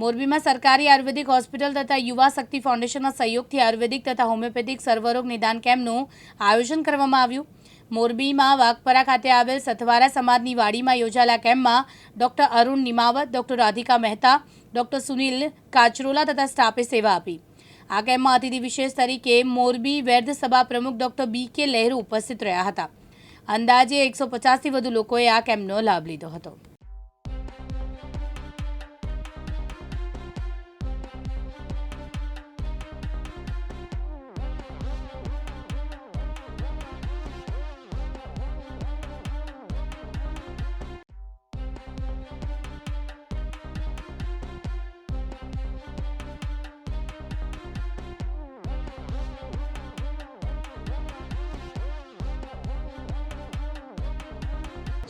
મોરબીમાં સરકારી આયુર્વેદિક હોસ્પિટલ તથા યુવા શક્તિ ફાઉન્ડેશનના સહયોગથી આયુર્વેદિક તથા હોમિયોપેથિક સર્વરોગ નિદાન કેમ્પનું આયોજન કરવામાં આવ્યું. મોરબીમાં વાઘપરા ખાતે આવેલ સથવારા સમાજની વાડીમાં યોજાયેલા કેમ્પમાં doctor Arun Nimavat, doctor Radhika Mehta, doctor Sunil Kacharola તથા સ્ટાફે સેવા આપી. આ કેમ્પમાં અતિથિ વિશેષ તરીકે મોરબી વૈદ્ય સભા પ્રમુખ ડોક્ટર બી કે લહેરુ ઉપસ્થિત રહ્યા હતા. અંદાજે એકસો પચાસથી વધુ લોકોએ આ કેમ્પનો લાભ લીધો હતો.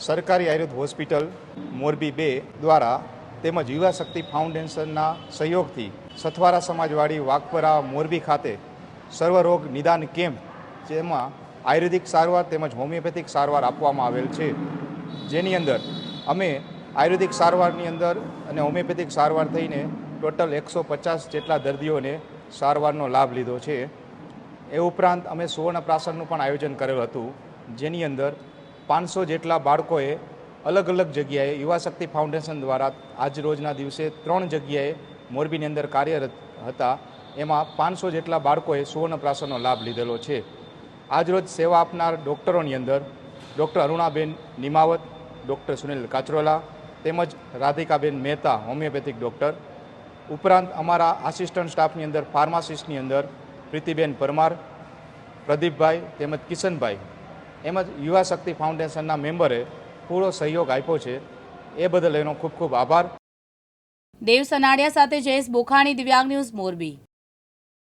સરકારી આયુર્વેદ હોસ્પિટલ મોરબી બે દ્વારા તેમજ યુવા શક્તિ ફાઉન્ડેશનના સહયોગથી સથવારા સમાજવાડી વાઘપરા મોરબી ખાતે સર્વરોગ નિદાન કેમ્પ, જેમાં આયુર્વેદિક સારવાર તેમજ હોમિયોપેથિક સારવાર આપવામાં આવેલ છે. જેની અંદર અમે આયુર્વેદિક સારવારની અંદર અને હોમિયોપેથિક સારવાર થઈને ટોટલ એકસો પચાસ જેટલા દર્દીઓને સારવારનો લાભ લીધો છે. એ ઉપરાંત અમે સુવર્ણ પ્રાસનનું પણ આયોજન કરેલું હતું. જેની અંદર પાંચસો જેટલા બાળકોએ અલગ અલગ જગ્યાએ યુવા શક્તિ ફાઉન્ડેશન દ્વારા આજ રોજના દિવસે ત્રણ જગ્યાએ મોરબીની અંદર કાર્યરત હતા. એમાં પાંચસો જેટલા બાળકોએ સુવર્ણપ્રાસનો લાભ લીધેલો છે. આજરોજ સેવા આપનાર ડૉક્ટરોની અંદર ડૉક્ટર અરુણાબેન નિમાવત, ડૉક્ટર સુનિલ કાચરોલા તેમજ રાધિકાબેન મહેતા, હોમિયોપેથિક ડૉક્ટર. ઉપરાંત અમારા આસિસ્ટન્ટ સ્ટાફની અંદર, ફાર્માસિસ્ટની અંદર પ્રીતિબેન પરમાર, પ્રદીપભાઈ તેમજ કિશનભાઈ. એમજ યુવા શક્તિ ફાઉન્ડેશનના મેમ્બરે પૂરો સહયોગ આપ્યો છે. એ બદલ એનો ખૂબ ખૂબ આભાર. દેવ સનાડિયા સાથે જયેશ બોખાણી, દિવ્યાંગ ન્યૂઝ મોરબી.